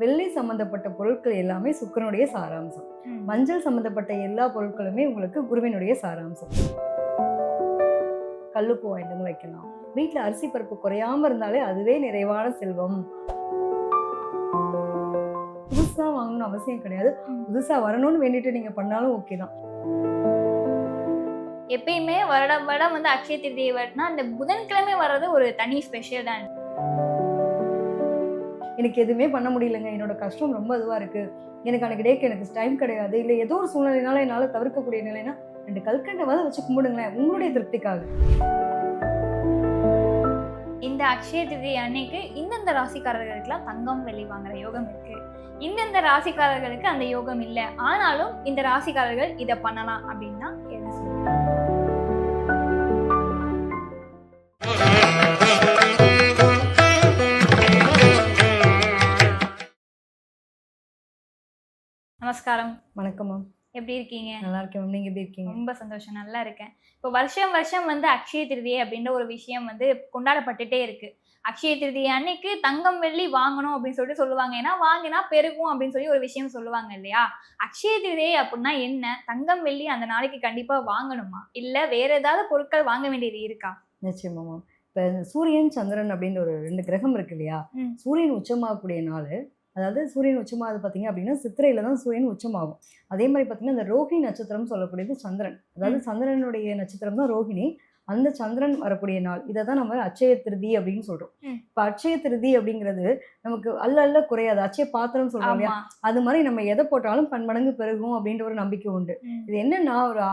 வெள்ளை சம்பந்தப்பட்ட பொருட்கள் எல்லாமே சுக்கிரனுடைய சாராம்சம். மஞ்சள் சம்பந்தப்பட்ட எல்லா பொருட்களுமே உங்களுக்கு குருவினுடைய சாராம்சம். கல்லுப்பு வாங்கிட்டு வந்து வைக்கலாம். வீட்டுல அரிசி பருப்பு குறையாம இருந்தாலே அதுவே நிறைவான செல்வம். புதுசா வாங்கணும்னு அவசியம் கிடையாது. புதுசா வரணும்னு வேண்டிட்டு நீங்க பண்ணாலும் ஓகே தான். எப்பயுமே வருடம் வருடம் வந்து அக்ஷய திருதியை வரனா அந்த புதன்கிழமை வர்றது ஒரு தனி ஸ்பெஷல் தான். எனக்கு எதுவுமே பண்ண முடியலங்க. என்னோட கஷ்டம் ரொம்ப இதுவாக இருக்குது எனக்கு அன்றைக்கு டேக்கு எனக்கு டைம் கிடையாது. இல்லை ஏதோ ஒரு சூழ்நிலைனால என்னால் தவிர்க்கக்கூடிய நிலைனா ரெண்டு கல்கண்டை வச்சு கும்பிடுங்களேன். உங்களுடைய திருப்திக்காக. இந்த அக்ஷய திருதி அன்னைக்கு இந்தந்த ராசிக்காரர்களுக்கெல்லாம் தங்கம் வெள்ளி வாங்குற யோகம் இருக்கு. இந்தந்த ராசிக்காரர்களுக்கு அந்த யோகம் இல்லை. ஆனாலும் இந்த ராசிக்காரர்கள் இதை பண்ணலாம் அப்படின்னா என்ன சொல்லுங்க நமஸ்காரம். வணக்கம் மேம். எப்படி இருக்கீங்க? நல்லா இருக்கேன் மேம். நீங்க எப்படி இருக்கீங்க? ரொம்ப சந்தோஷம். நல்லா இருக்கேன். இப்போ வருஷம் வருஷம் வந்து அக்ஷய திருதியை அப்படின்ற ஒரு விஷயம் வந்து கொண்டாடப்பட்டுட்டே இருக்கு. அக்ஷய திருதியை அன்னைக்கு தங்கம் வெள்ளி வாங்கணும் அப்படின்னு சொல்லிட்டு சொல்லுவாங்க. ஏன்னா வாங்கினா பெருகும் அப்படின்னு சொல்லி ஒரு விஷயம் சொல்லுவாங்க இல்லையா? அக்ஷய திருதியை அப்படின்னா என்ன? தங்கம் வெள்ளி அந்த நாளைக்கு கண்டிப்பா வாங்கணுமா? இல்ல வேற ஏதாவது பொருட்கள் வாங்க வேண்டியது இருக்கா? நிச்சயமா மேம். இப்போ சூரியன் சந்திரன் அப்படின்ற ஒரு ரெண்டு கிரகம் இருக்கு இல்லையா. சூரியன் உச்சமாகக்கூடிய நாள் அதாவது சூரியன் உச்சமாகுது பார்த்தீங்க அப்படின்னா சித்திரையில தான் சூரியன் உச்சமாகும். அதே மாதிரி பார்த்தீங்கன்னா இந்த ரோஹிணி நட்சத்திரம் சொல்லக்கூடியது சந்திரன். அதாவது சந்திரனுடைய நட்சத்திரம் தான் ரோஹிணி. அந்த சந்திரன் வரக்கூடிய நாள். இதை தான் நம்ம அட்சய திருதி அப்படின்னு சொல்றோம். இப்போ அட்சய திருதி அப்படிங்கிறது நமக்கு அல்ல அல்ல குறையாது. அட்சய பாத்திரம் சொல்றோம் இல்லையா? அது மாதிரி நம்ம எதை போட்டாலும் பன்மடங்கு பெருகும் அப்படின்ற ஒரு நம்பிக்கை உண்டு. இது என்னன்னா ஒரு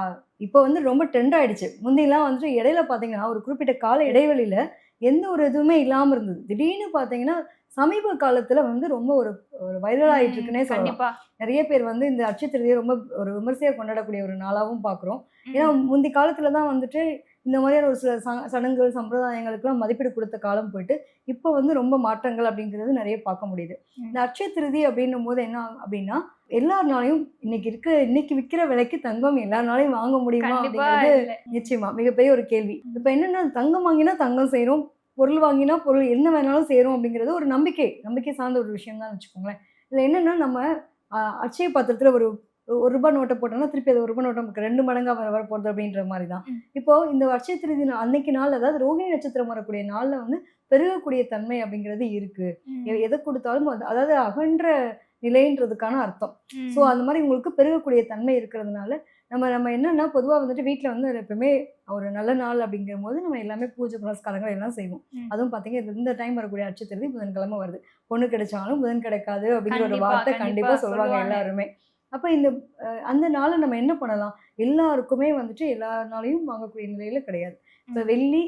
இப்போ வந்து ரொம்ப ட்ரெண்ட் ஆயிடுச்சு. முந்திலாம் வந்துட்டு இடையில பார்த்தீங்கன்னா ஒரு குறிப்பிட்ட கால இடைவெளியில எந்த ஒரு இதுவுமே இல்லாம இருந்தது. திடீர்னு பார்த்தீங்கன்னா சமீப காலத்துல வந்து ரொம்ப ஒரு ஒரு வைரல் ஆயிட்டு இருக்குன்னே சொல்லலாம். நிறைய பேர் வந்து இந்த அட்சய திருதியை ரொம்ப ஒரு விமர்சையா கொண்டாடக்கூடிய ஒரு நாளாவும் பார்க்குறோம். ஏன்னா முந்தி காலத்துல தான் வந்துட்டு இந்த மாதிரியான ஒரு சில சடங்குகள் சம்பிரதாயங்களுக்குலாம் மதிப்பீடு கொடுத்த காலம் போயிட்டு இப்போ வந்து ரொம்ப மாற்றங்கள் அப்படிங்கிறது நிறைய பார்க்க முடியுது. இந்த அட்சய திருதி அப்படின்னும் போது என்ன அப்படின்னா எல்லாருனாலையும் இன்னைக்கு இருக்க இன்னைக்கு விற்கிற விலைக்கு தங்கம் எல்லாருனாலையும் வாங்க முடியுமா அப்படிங்கிறது. நிச்சயமா மிகப்பெரிய ஒரு கேள்வி இப்போ என்னன்னா தங்கம் வாங்கினா தங்கம் செய்றோம் பொருள் வாங்கினா பொருள் என்ன வேணாலும் செய்றோம் அப்படிங்கிறது ஒரு நம்பிக்கை நம்பிக்கை சார்ந்த ஒரு விஷயம் தான் வச்சுக்கோங்களேன் இதில் என்னன்னா நம்ம அட்சய பாத்திரத்தில் ஒரு ஒரு ரூபாய் நோட்டை போட்டோம்னா திருப்பி அது ஒரு ரூபாய் நோட்டை நமக்கு ரெண்டு மடங்கா வர வர போகிறது அப்படின்ற மாதிரி தான் ம். இப்போ இந்த அட்சய திருதி நாள் அன்னைக்கு நாள் அதாவது ரோகிணி நட்சத்திரம் வரக்கூடிய நாள்ல வந்து பெருகக்கூடிய தன்மை அப்படிங்கிறது இருக்கு எதை கொடுத்தாலும் அது- அதாவது அகன்ற நிலைன்றதுக்கான அர்த்தம். ஸோ அந்த மாதிரி உங்களுக்கு பெருகக்கூடிய தன்மை இருக்கிறதுனால நம்ம நம்ம என்னன்னா பொதுவாக வந்துட்டு வீட்டில் வந்து எப்பவுமே ஒரு நல்ல நாள் அப்படிங்கிற போது நம்ம எல்லாமே பூஜை புனஸ்காரங்கள் எல்லாம் செய்வோம். அதுவும் பார்த்தீங்க இந்த டைம் வரக்கூடிய அட்சத்திருதி புதன்கிழமை வருது பொண்ணு கிடைச்சாலும் புதன் கிடைக்காது அப்படிங்கிற ஒரு வார்த்தை கண்டிப்பா கண்டிப்பாக சொல்லுவாங்க. எல்லாருமே அப்போ இந்த அந்த நாளை நம்ம என்ன பண்ணலாம்? எல்லாருக்குமே வந்துட்டு எல்லா நாளையும் வாங்கக்கூடிய நிலையில கிடையாது. இப்போ. வெள்ளி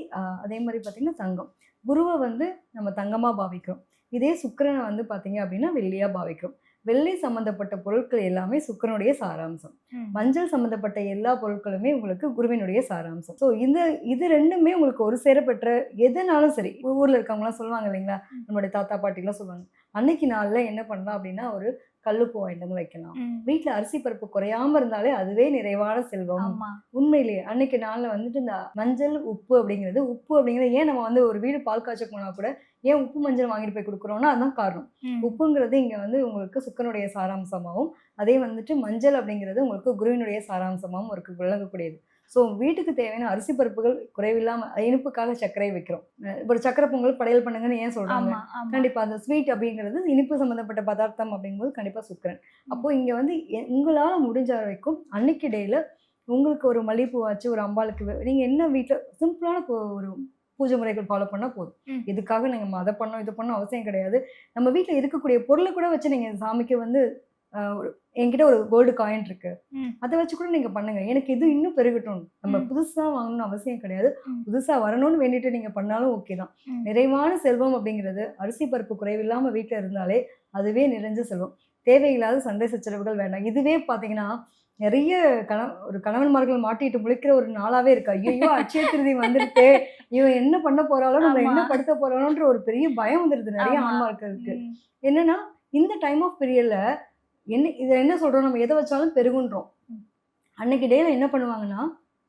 அதே மாதிரி பார்த்தீங்கன்னா தங்கம். குருவை வந்து நம்ம தங்கமாக பாவிக்கிறோம். இதே சுக்கிரனை வந்து பார்த்தீங்க அப்படின்னா வெள்ளியாக பாவிக்கிறோம். வெள்ளி சம்பந்தப்பட்ட பொருட்கள் எல்லாமே சுக்கிரனுடைய சாராம்சம். மஞ்சள் சம்பந்தப்பட்ட எல்லா பொருட்களுமே உங்களுக்கு குருவினுடைய சாராம்சம். ஸோ இந்த இது ரெண்டுமே உங்களுக்கு ஒரு சேரப்பெற்ற எதுனாலும் சரி ஊர்ல இருக்கவங்களாம் சொல்லுவாங்க இல்லைங்களா. நம்மளுடைய தாத்தா பாட்டிலாம் சொல்லுவாங்க. அன்னைக்கு நாள்ல என்ன பண்ணலாம் அப்படின்னா ஒரு கல்லுப்பு வாங்கிட்டு வந்து வைக்கலாம். ம். வீட்ல அரிசி பருப்பு குறையாம இருந்தாலே அதுவே நிறைவான செல்வம். உண்மையிலேயே அன்னைக்கு நாள்ல வந்துட்டு இந்த மஞ்சள் உப்பு அப்படிங்கிறது உப்பு அப்படிங்கிறது ஏன் நம்ம வந்து ஒரு வீடு பால் காய்ச்ச போனா கூட ஏன் உப்பு மஞ்சள் வாங்கிட்டு போய் கொடுக்குறோம்னா அதான் காரணம். உப்புங்கிறது இங்க வந்து உங்களுக்கு சுக்கனுடைய சாராம்சமாகவும் அதே வந்துட்டு மஞ்சள் அப்படிங்கிறது உங்களுக்கு குருவினுடைய சாராம்சமாகவும் இருக்கு விளங்கக்கூடியது. ஸோ வீட்டுக்கு தேவையான அரிசி பருப்புகள் குறைவில்லாம இனிப்புக்காக சர்க்கரை வைக்கிறோம். ஒரு சக்கரை பொங்கல் படையல் பண்ணுங்கன்னு ஏன் சொல்றாங்க? ஆமா ஆமா. கண்டிப்பா அந்த ஸ்வீட் அப்படிங்கிறது இனிப்பு சம்பந்தப்பட்ட பதார்த்தம் அப்படிங்கும்போது கண்டிப்பா சுக்கரன் அப்போ இங்க வந்து உங்களால முடிஞ்ச வரைக்கும் அன்னைக்கு டேல உங்களுக்கு ஒரு மல்லிகைப்பூ வச்சு ஒரு அம்பாளுக்கு வே- நீங்க என்ன வீட்டுல சிம்பிளான ஒரு பூஜை முறைகள் ஃபாலோ பண்ணா போதும். இதுக்காக நீங்க அதை பண்ணோம் இது பண்ணோம் அவசியம் கிடையாது. நம்ம வீட்ல இருக்கக்கூடிய பொருளை கூட வச்சு நீங்க சாமிக்கு வந்து என்கிட்ட ஒரு கோல்டு காயின் இருக்கு. அதை வச்சு கூட நீங்க பண்ணுங்க எனக்கு இது இன்னும் பெருகட்டும் நம்ம. புதுசா வாங்கணும்னு அவசியம் கிடையாது. புதுசா வரணும்னு வேண்டிட்டு நீங்க பண்ணாலும் ஓகே தான். நிறைவான செல்வம் அப்படிங்கிறது அரிசி பருப்பு குறைவில்லாம வீட்டில் இருந்தாலே அதுவே நிறைஞ்ச செல்வம் தேவையில்லாத சண்டை சச்சரவுகள் வேண்டாம் இதுவே பார்த்தீங்கன்னா நிறைய கண ஒரு கணவன்மார்கள் மாட்டிட்டு முழிக்கிற ஒரு நாளாவே இருக்கு ஐயோ அட்சய திருதி வந்துருத்தே இவன் என்ன பண்ண போறாளோ நம்ம. என்ன படுத்த போறாளோன்ற ஒரு பெரிய பயம் வந்துருது நிறைய ம். என்னன்னா இந்த டைம் ஆஃப் பீரியட்ல என்ன இதை என்ன சொல்றோம் நம்ம எதை வச்சாலும் பெருகுன்றோம். அன்னைக்கு டேல என்ன பண்ணுவாங்கன்னா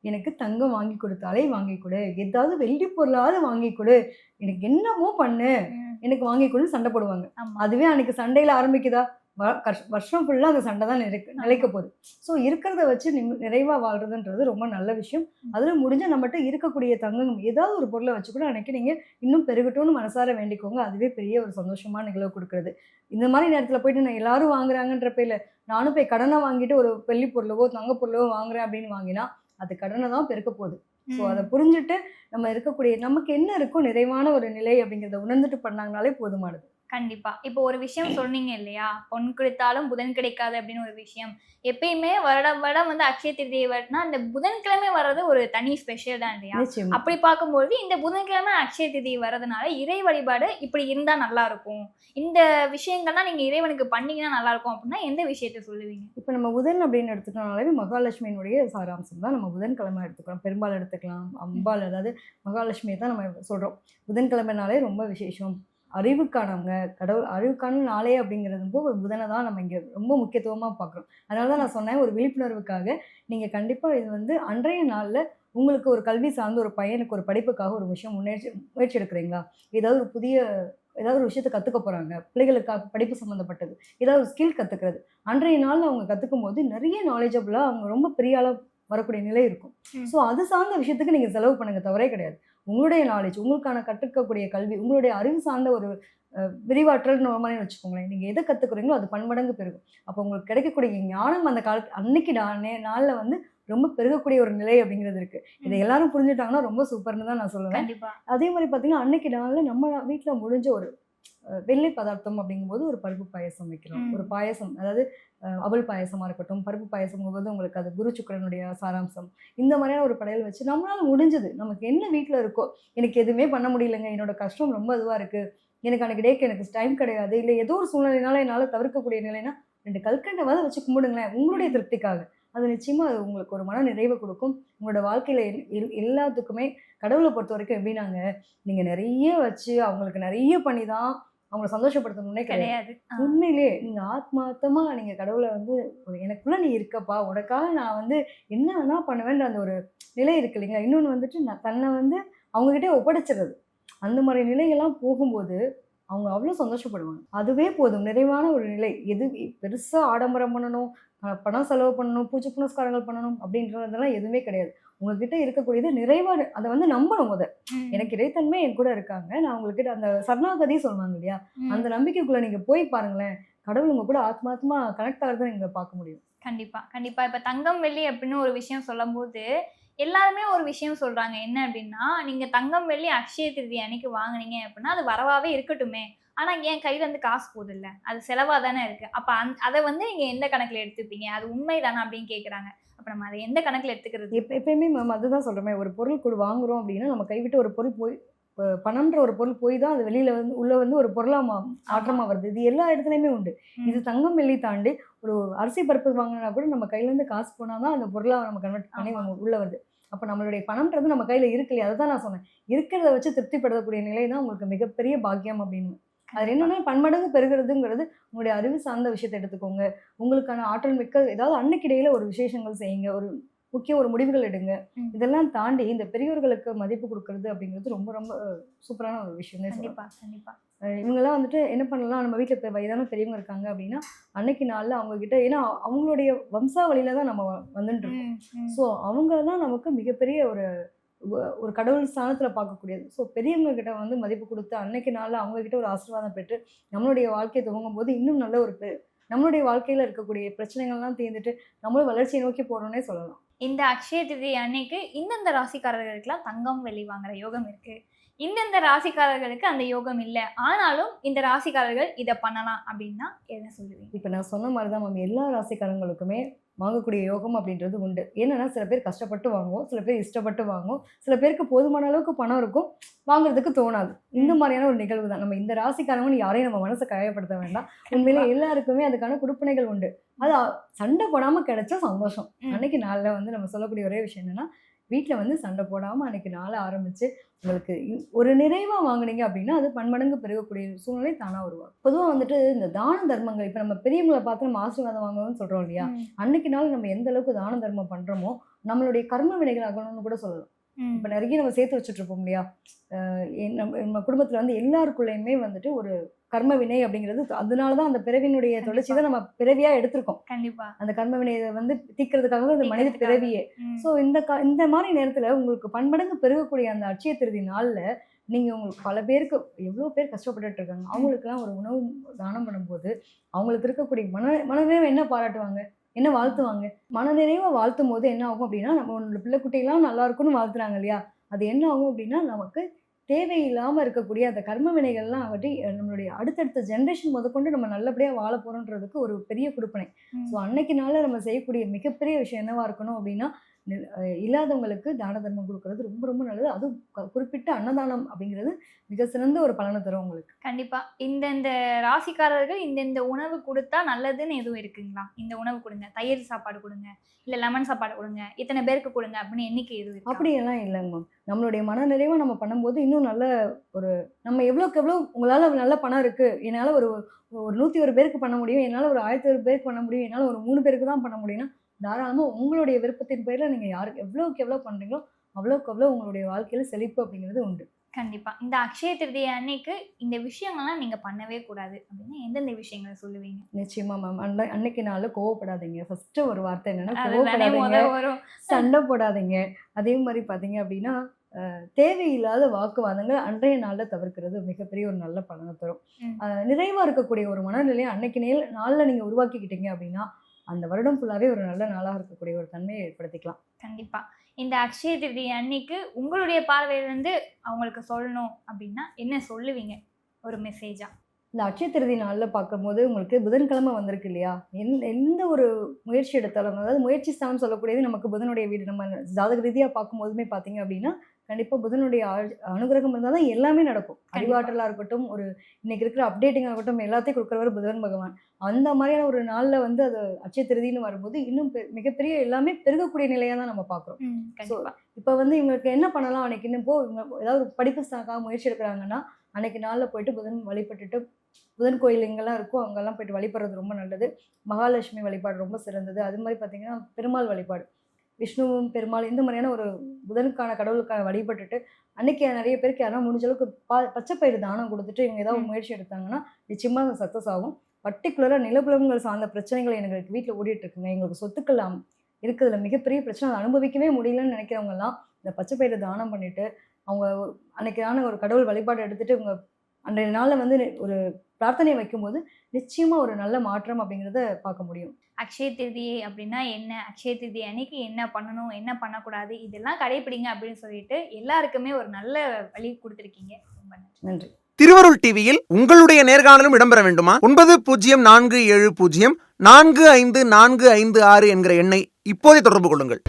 எனக்கு தங்கம் வாங்கி கொடுத்தாலே வாங்கி கொடு ஏதாவது வெள்ளி பொருளாவது வாங்கி கொடு எனக்கு என்னமோ பண்ணு. எனக்கு வாங்கி கொடு சண்டை போடுவாங்க அதுவே அன்னைக்கு சண்டையில ஆரம்பிக்குதா வருஷம் ஃபுல்லா அந்த சண்டை தான் நிலைக்க நிலைக்க போகுது. ஸோ இருக்கிறத வச்சு நிம்- நிறைவா வாழ்றதுன்றது ரொம்ப நல்ல விஷயம். அதுல முடிஞ்ச நம்மகிட்ட இருக்கக்கூடிய தங்கம் ஏதாவது ஒரு பொருளை வச்சு கூட அன்னைக்கு நீங்க இன்னும் பெருகட்டும்னு மனசார வேண்டிக்கோங்க. அதுவே பெரிய ஒரு சந்தோஷமான நிகழ்வு கொடுக்குறது. இந்த மாதிரி நேரத்துல போயிட்டு நான் எல்லாரும் வாங்குறாங்கன்ற பேர்ல நானும் போய் கடனை வாங்கிட்டு ஒரு வெள்ளி பொருளவோ தங்க பொருளவோ வாங்குறேன் அப்படின்னு வாங்கினா அது கடனை தான் பெருக்க போகுது. ஸோ. அதை புரிஞ்சுட்டு நம்ம இருக்கக்கூடிய நமக்கு என்ன இருக்கோ நிறைவான ஒரு நிலை அப்படிங்கிறத உணர்ந்துட்டு பண்ணாங்கனாலே போதுமானது. கண்டிப்பா. இப்போ ஒரு விஷயம் சொன்னீங்க இல்லையா? பொன் கிடைத்தாலும் புதன் கிடைக்காது அப்படின்னு ஒரு விஷயம். எப்பயுமே வருடம் வருடம் வந்து அக்ஷய திருதியை வருதுன்னா அந்த புதன்கிழமை வர்றது ஒரு தனி ஸ்பெஷல் தான் இல்லையா? அப்படி பார்க்கும்போது இந்த புதன்கிழமை அக்ஷய திதி வர்றதுனால இறை வழிபாடு இப்படி இருந்தா நல்லா இருக்கும். இந்த விஷயங்கள்லாம் நீங்க இறைவனுக்கு பண்ணீங்கன்னா நல்லா இருக்கும் அப்படின்னா எந்த விஷயத்த சொல்லுவீங்க? இப்போ நம்ம புதன் அப்படின்னு எடுத்துக்கிட்டோம்னாலே மகாலட்சுமியினுடைய சாராம்சம் தான். நம்ம புதன்கிழமை எடுத்துக்கலாம் பெரும்பால் எடுத்துக்கலாம். அம்பாள் அதாவது மகாலட்சுமியை தான் நம்ம சொல்கிறோம் புதன்கிழமைனாலே ரொம்ப விசேஷம். அறிவுக்கானவங்க கடவுள் அறிவுக்கான நாளே அப்படிங்கிறது போது புதனை தான் நம்ம இங்கே ரொம்ப முக்கியத்துவமாக பார்க்குறோம். அதனால தான் நான் சொன்னேன் ஒரு விழிப்புணர்வுக்காக நீங்கள் கண்டிப்பாக இது வந்து அன்றைய நாளில் உங்களுக்கு ஒரு கல்வி சார்ந்த ஒரு பையனுக்கு ஒரு படிப்புக்காக ஒரு விஷயம் முன்னேற்றி முயற்சி எடுக்கிறீங்களா ஏதாவது ஒரு புதிய ஏதாவது ஒரு விஷயத்தை கற்றுக்க போகிறாங்க பிள்ளைகளுக்காக படிப்பு சம்மந்தப்பட்டது ஏதாவது ஒரு ஸ்கில் கற்றுக்கிறது அன்றைய நாளில் அவங்க கற்றுக்கும் போது நிறைய நாலேஜபிளாக அவங்க ரொம்ப பெரிய ஆளாக வரக்கூடிய நிலை இருக்கும். ஸோ அது சார்ந்த விஷயத்துக்கு நீங்கள் செலவு பண்ணுங்க தவறே கிடையாது. உங்களுடைய நாலேஜ் உங்களுக்கான கற்றுக்கக்கூடிய கல்வி உங்களுடைய அறிவு சார்ந்த ஒரு விரிவாற்றல் மாதிரி வச்சுக்கோங்களேன். நீங்கள் எதை கற்றுக்குறீங்களோ அது பன்மடங்கு பெருகும். அப்போ உங்களுக்கு கிடைக்கக்கூடிய ஞானம் அந்த காலத்து அன்னைக்கு நாளில் வந்து ரொம்ப பெருகக்கூடிய ஒரு நிலை அப்படிங்கிறது இருக்கு. இதை எல்லாரும் புரிஞ்சுட்டாங்கன்னா ரொம்ப சூப்பர்னு தான் நான் சொல்லுவேன். அதே மாதிரி பார்த்தீங்கன்னா அன்னைக்கு நாளில் நம்ம வீட்டில் முடிஞ்ச ஒரு வெள்ளை பதார்த்தம் அப்படிங்கும்போது ஒரு பருப்பு பாயசம் வைக்கலாம் ம். ஒரு பாயசம் அதாவது அவல் பாயசமாக இருக்கட்டும் பருப்பு பாயசம் போது உங்களுக்கு அது குரு சுக்கரனுடைய சாராம்சம். இந்த மாதிரியான ஒரு படையல் வச்சு நம்மளால முடிஞ்சது. நமக்கு என்ன வீட்டில் இருக்கோ எனக்கு எதுவுமே பண்ண முடியலங்க. என்னோட கஷ்டம் ரொம்ப இதுவாக இருக்கு. எனக்கு அன்னைக்கு டேக்கு எனக்கு டைம் கிடையாது. இல்லை ஏதோ ஒரு சூழ்நிலைனால என்னால் தவிர்க்கக்கூடிய நிலைனா ரெண்டு கல்கண்டவாத வச்சு கும்பிடுங்களேன். உங்களுடைய திருப்திக்காக. அது நிச்சயமா அது உங்களுக்கு ஒரு மன நிறைவை கொடுக்கும். உங்களோட வாழ்க்கையில எல்- எல்- எல்லாத்துக்குமே கடவுளை பொறுத்த வரைக்கும் எப்படின்னாங்க நீங்க நிறைய வச்சு அவங்களுக்கு நிறைய பண்ணி தான் அவங்களை சந்தோஷப்படுத்தணும்னே கிடையாது. உண்மையிலே நீங்க ஆத்மார்த்தமா நீங்க கடவுளை வந்து எனக்குள்ள நீ இருக்கப்பா உனக்காக நான் வந்து என்ன வேணா பண்ணுவேன்ற அந்த ஒரு நிலை இருக்கு இல்லைங்களா? இன்னொன்று வந்துட்டு நான் தன்னை வந்து அவங்ககிட்ட ஒப்படைச்சிடுறது. அந்த மாதிரி நிலைகள்லாம் போகும்போது அவங்க அவ்வளோ சந்தோஷப்படுவாங்க. அதுவே போதும். நிறைவான ஒரு நிலை. எது பெருசாக ஆடம்பரம் பண்ணணும் பணம் செலவு பண்ணணும் பூஜை புனஸ்காரங்கள் பண்ணணும் அப்படின்றதெல்லாம் எதுவுமே கிடையாது. உங்ககிட்ட இருக்கக்கூடியது நிறைவான அதை வந்து நம்பணும் முத. எனக்கு இறைத்தன்மை என் கூட இருக்காங்க. நான் உங்ககிட்ட அந்த சரணாகதி சொல்லுவாங்க இல்லையா. அந்த நம்பிக்கைக்குள்ள நீங்க போய் பாருங்களேன். கடவுள் உங்க கூட ஆத்மாத்மா கனெக்ட் ஆகிறத நீங்க பார்க்க முடியும். கண்டிப்பா கண்டிப்பா. இப்ப தங்கம் வெள்ளி அப்படின்னு ஒரு விஷயம் சொல்லும்போது எல்லாருமே ஒரு விஷயம் சொல்றாங்க. என்ன அப்படின்னா நீங்க தங்கம் வெள்ளி அக்ஷய திருதி அன்னைக்கு வாங்குனீங்க அப்படின்னா அது வரவாவே இருக்கட்டுமே. ஆனா என் கையில இருந்து காசு போகுது இல்ல அது செலவா தானே இருக்கு. அப்ப அந் அதை வந்து நீங்க எந்த கணக்குல எடுத்துப்பீங்க? அது உண்மைதானா அப்படின்னு கேக்குறாங்க. அப்ப நம்ம அதை எந்த கணக்குல எடுத்துக்கிறது? எப்ப எப்பயுமே மேம் அதுதான் சொல்றோமே ஒரு பொருள் கொடு வாங்குறோம் அப்படின்னா நம்ம கைவிட்டு ஒரு பொருள் போய் பணம்ன்ற ஒரு பொருள் போய் தான் அது வெளியில வந்து உள்ள வந்து ஒரு பொருளா மா மாற்றமா வருது. இது எல்லா இடத்துலயுமே உண்டு. இது தங்கம் வெள்ளி தாண்டி ஒரு அரிசி பருப்பு வாங்கினா கூட நம்ம கையில இருந்து காசு போனா தான் அந்த பொருளை நம்ம கன்வெர்ட் பண்ணி உள்ள வருது. அப்போ நம்மளுடைய பணம்ன்றது நம்ம கையில இருக்கு அதை தான் நான் சொன்னேன். இருக்கிறத வச்சு திருப்திப்படுத்தக்கூடிய நிலை தான் உங்களுக்கு மிகப்பெரிய பாக்கியம் அப்படின்னு. அது என்னன்னா பன்மடங்கு பெருகிறதுங்கிறது உங்களுடைய அறிவு சார்ந்த விஷயத்தை எடுத்துக்கோங்க. உங்களுக்கான ஆற்றல் மிக்க ஏதாவது அன்னைக்கிடையில ஒரு விசேஷங்கள் செய்யுங்க. ஒரு முக்கிய ஒரு முடிவுகள் எடுங்க. இதெல்லாம் தாண்டி இந்த பெரியவர்களுக்கு மதிப்பு கொடுக்கறது அப்படிங்கிறது ரொம்ப ரொம்ப சூப்பரான ஒரு விஷயமே சொல்லலாம். கண்டிப்பா கண்டிப்பா. அஹ் இவங்கெல்லாம் வந்துட்டு என்ன பண்ணலாம்? நம்ம வீட்டில் இப்போ வயதான பெரியவங்க இருக்காங்க அப்படின்னா அன்னைக்கு நாளில் அவங்க கிட்ட ஏன்னா அவங்களுடைய வம்சாவளியில தான் நம்ம வந்துட்டு இருக்கோம். ஸோ அவங்க தான் நமக்கு மிகப்பெரிய ஒரு ஒரு கடவுள் ஸ்தானத்தில் பார்க்கக்கூடியது. ஸோ பெரியவங்க கிட்ட வந்து மதிப்பு கொடுத்து அன்னைக்கு நாளில் அவங்க கிட்ட ஒரு ஆசீர்வாதம் பெற்று நம்மளுடைய வாழ்க்கையை துவங்கும் போது இன்னும் நல்ல ஒரு நம்மளுடைய வாழ்க்கையில் இருக்கக்கூடிய பிரச்சனைகள்லாம் தீர்ந்துட்டு நம்மளும் வளர்ச்சியை நோக்கி போகிறோன்னே சொல்லலாம். இந்த அக்ஷய திதி அன்னைக்கு இந்தந்த ராசிக்காரர்களுக்கெல்லாம் தங்கம் வெளி வாங்குற யோகம் இருக்கு. இந்தந்த ராசிக்காரர்களுக்கு அந்த யோகம் இல்லை. ஆனாலும் இந்த ராசிக்காரர்கள் இதை பண்ணலாம் அப்படின்னா என்ன சொல்லுவீங்க? இப்போ நான் சொன்ன மாதிரி தான் மேம் எல்லா ராசிக்காரங்களுக்குமே வாங்கக்கூடிய யோகம் அப்படின்றது உண்டு. என்னன்னா சில பேர் கஷ்டப்பட்டு வாங்குவோம் சில பேர் இஷ்டப்பட்டு வாங்குவோம். சில பேருக்கு போதுமான அளவுக்கு பணம் இருக்கும் வாங்குறதுக்கு தோணாது. இந்த மாதிரியான ஒரு நிகழ்வு தான். நம்ம இந்த ராசிக்காரங்கன்னு யாரையும் நம்ம மனசை காயப்படுத்த வேண்டாம். உண்மையிலே எல்லாருக்குமே அதுக்கான கொடுப்பினைகள் உண்டு. அது சண்டை போடாம கிடைச்சா சந்தோஷம். அன்னைக்கு நாளில் வந்து நம்ம சொல்லக்கூடிய ஒரே விஷயம் என்னன்னா வீட்டில் வந்து சண்டை போடாமல் அன்னைக்கு நாளை ஆரம்பிச்சு உங்களுக்கு ஒரு நிறைவாக வாங்குனீங்க அப்படின்னா அது பன்மடங்கு பெருகக்கூடிய சூழ்நிலை தானாக உருவாகும். பொதுவாக வந்துட்டு இந்த தான தர்மங்கள் இப்போ நம்ம பெரியவங்களை பார்த்து நம்ம ஆசீர்வாதம் வாங்கணும்னு சொல்கிறோம் இல்லையா? அன்னைக்கு நாள் நம்ம எந்த அளவுக்கு தான தர்மம் பண்ணுறோமோ நம்மளுடைய கர்ம வினைகள் ஆகணும்னு கூட சொல்லலாம். இப்போ நிறைய நம்ம சேர்த்து வச்சுட்டு இருப்போம் இல்லையா நம்ம நம்ம குடும்பத்தில் வந்து எல்லாருக்குள்ளேயுமே வந்துட்டு ஒரு கர்ம வினை அப்படிங்கிறது அதனால தான் அந்த பிறவினுடைய தொடர்ச்சி தான் நம்ம பிறவியாக எடுத்திருக்கோம். கண்டிப்பா. அந்த கர்ம வினையை வந்து தீக்கிறதுக்காக இந்த மனித. பிறவியே. ஸோ இந்த க இந்த மாதிரி நேரத்தில் உங்களுக்கு பன்மடங்கு பெருகக்கூடிய அந்த அட்சய திருதி நாளில் நீங்கள் உங்களுக்கு பல பேருக்கு எவ்வளோ பேர் கஷ்டப்பட்டுட்டு இருக்காங்க. அவங்களுக்குலாம் ஒரு உணவு தானம் பண்ணும்போது அவங்களுக்கு இருக்கக்கூடிய மன மனநிறைவு என்ன பாராட்டுவாங்க? என்ன வாழ்த்துவாங்க? மனநிறைவை வாழ்த்தும் போது என்ன ஆகும் அப்படின்னா நம்ம உன்னோட பிள்ளை குட்டியெல்லாம் நல்லா இருக்கும்னு வாழ்த்துறாங்க இல்லையா? அது என்ன ஆகும் அப்படின்னா நமக்கு தேவையில்லாமல் இருக்கக்கூடிய அந்த கர்ம வினைகள்லாம் ஆகட்டி நம்மளுடைய அடுத்தடுத்த ஜென்ரேஷன் முதற்கொண்டு நம்ம நல்லபடியாக வாழ போகிறோன்றதுக்கு ஒரு பெரிய கொடுப்பனை. ஸோ அன்னைக்கு நாளில் நம்ம செய்யக்கூடிய மிகப்பெரிய விஷயம் என்னவா இருக்கணும் அப்படின்னா இல்லாதவங்களுக்கு தான தர்மம் கொடுக்கறது ரொம்ப ரொம்ப நல்லது. அதுவும் குறிப்பிட்ட அன்னதானம் அப்படிங்கிறது மிக சிறந்த ஒரு பலனை தரும் உங்களுக்கு. கண்டிப்பா. இந்தந்த ராசிக்காரர்கள் இந்தந்த உணவு கொடுத்தா நல்லதுன்னு எதுவும் இருக்குங்களா? இந்த உணவு கொடுங்க. தயிர் சாப்பாடு கொடுங்க. இல்ல லெமன் சாப்பாடு கொடுங்க. இத்தனை பேருக்கு கொடுங்க அப்படின்னு எண்ணிக்கை எதுவும்? அப்படியெல்லாம் இல்லைங்க. மேம் நம்மளுடைய மன நிறைவை நம்ம பண்ணும்போது இன்னும் நல்ல ஒரு நம்ம எவ்வளோக்கு எவ்வளோ உங்களால் நல்ல பணம் இருக்குது என்னால் ஒரு ஒரு நூற்றி ஒரு பேருக்கு பண்ண முடியும். என்னால் ஒரு ஆயிரத்தி ஒரு பேருக்கு பண்ண முடியும். என்னால் ஒரு மூணு பேருக்கு தான் பண்ண முடியும்னா தாராளமாக உங்களுடைய விருப்பத்தின் பேரில் நீங்கள் யாருக்கு எவ்வளோக்கு எவ்வளோ பண்ணுறீங்களோ அவ்வளோக்கு எவ்வளோ உங்களுடைய வாழ்க்கையில் செழிப்பு அப்படிங்கிறது உண்டு. கண்டிப்பா. இந்த அக்ஷய திருதியை அன்னைக்கு இந்த விஷயங்கள்லாம் நீங்க பண்ணவே கூடாது அப்படின்னா எந்தெந்த விஷயங்களை சொல்லுவீங்க? நிச்சயமா மேம் அன்னை அன்னைக்கு நாளில் கோவப்படாதீங்க. ஃபர்ஸ்ட் ஒரு வார்த்தை என்னன்னா கோவப்படாதீங்க. சண்டை போடாதீங்க. அதே மாதிரி பார்த்தீங்க அப்படின்னா அஹ், தேவையில்லாத வாக்குவாதங்கள் அன்றைய நாளில் தவிர்க்கிறது மிகப்பெரிய ஒரு நல்ல பலனை தரும். ம். அஹ், நிறைவா இருக்கக்கூடிய ஒரு மனநிலையை அன்னைக்கு நேல் நாளில் நீங்கள் உருவாக்கிக்கிட்டீங்க அப்படின்னா அந்த வருடம் ஃபுல்லாகவே ஒரு நல்ல நாளாக இருக்கக்கூடிய ஒரு தன்மையை ஏற்படுத்திக்கலாம். கண்டிப்பா. இந்த அக்ஷய திருதி அன்னைக்கு உங்களுடைய பார்வையில இருந்து அவங்களுக்கு சொல்லணும் அப்படின்னா என்ன சொல்லுவீங்க? ஒரு மெசேஜா இந்த அட்சய திருதி நாளில் பார்க்கும்போது உங்களுக்கு புதன்கிழமை வந்திருக்கு இல்லையா? எந்த எந்த ஒரு முயற்சி எடுத்தாலும் அதாவது முயற்சி ஸ்தானம் சொல்லக்கூடியது நமக்கு புதனுடைய வீடு. நம்ம ஜாதக ரீதியாக பார்க்கும்போதுமே பார்த்தீங்க அப்படின்னா கண்டிப்பாக புதனுடைய அனுகிரகம் இருந்தால் தான் எல்லாமே நடக்கும். அறிவாற்றலாக இருக்கட்டும் ஒரு இன்னைக்கு இருக்கிற அப்டேட்டிங்காக இருக்கட்டும் எல்லாத்தையும் கொடுக்குறவர் புதன் பகவான். அந்த மாதிரியான ஒரு நாளில் வந்து அது அட்சய திருதின்னு வரும்போது இன்னும் பெ- மிகப்பெரிய எல்லாமே பெருகக்கூடிய நிலையாக தான் நம்ம பார்க்குறோம் இப்போ வந்து இவங்களுக்கு என்ன பண்ணலாம்? அன்னைக்கு இன்னும் இப்போ இவங்க ஏதாவது ஒரு படிப்பு முயற்சி எடுக்கிறாங்கன்னா அன்னைக்கு நாளில் போயிட்டு புதன் வழிபட்டுட்டு புதன் கோயில் எங்கெல்லாம் இருக்கோ அங்கெல்லாம் போயிட்டு வழிபடுறது ரொம்ப நல்லது. மகாலட்சுமி வழிபாடு ரொம்ப சிறந்தது. அது மாதிரி பார்த்தீங்கன்னா பெருமாள் வழிபாடு. விஷ்ணுவும் பெருமாள் இந்த மாதிரியான ஒரு புதனுக்கான கடவுளுக்கான வழிபட்டுட்டு அன்னைக்கு நிறைய பேருக்கு யாரும் முடிஞ்ச அளவுக்கு பா பச்சைப்பயிறு தானம் கொடுத்துட்டு இவங்க ஏதாவது. முயற்சி எடுத்தாங்கன்னா நிச்சயமாக சக்ஸஸ் ஆகும். பர்டிகுலராக நிலப்புலங்கள் சார்ந்த பிரச்சனைகள் எங்களுக்கு வீட்டில் ஓடிட்டு இருக்குங்க எங்களுக்கு சொத்துக்கள் இருக்கிறதுல மிகப்பெரிய பிரச்சனை. அதை அனுபவிக்கவே முடியலன்னு நினைக்கிறவங்கலாம் இந்த பச்சைப்பயிறு தானம் பண்ணிட்டு அவங்க அன்னைக்கான ஒரு கடவுள் வழிபாடு எடுத்துட்டு இவங்க அன்றைய நாளில் வந்து ஒரு பிரார்த்தனை வைக்கும்போது நிச்சயமா ஒரு நல்ல மாற்றம் அப்படிங்கிறத பார்க்க முடியும். அக்ஷய திருதியை அப்படின்னா என்ன? அக்ஷய திருதி அன்னைக்கு என்ன பண்ணணும்? என்ன பண்ணக்கூடாது? இதெல்லாம் கடைபிடிங்க அப்படின்னு சொல்லிட்டு எல்லாருக்குமே ஒரு நல்ல வழி கொடுத்துருக்கீங்க. ரொம்ப நன்றி. நன்றி. திருவருள் டிவியில் உங்களுடைய நேர்காணலும் இடம்பெற வேண்டுமா? ஒன்பது பூஜ்ஜியம் நான்கு ஏழு பூஜ்ஜியம் நான்கு ஐந்து நான்கு ஐந்து ஆறு என்கிற எண்ணை இப்போதே தொடர்பு கொள்ளுங்கள்.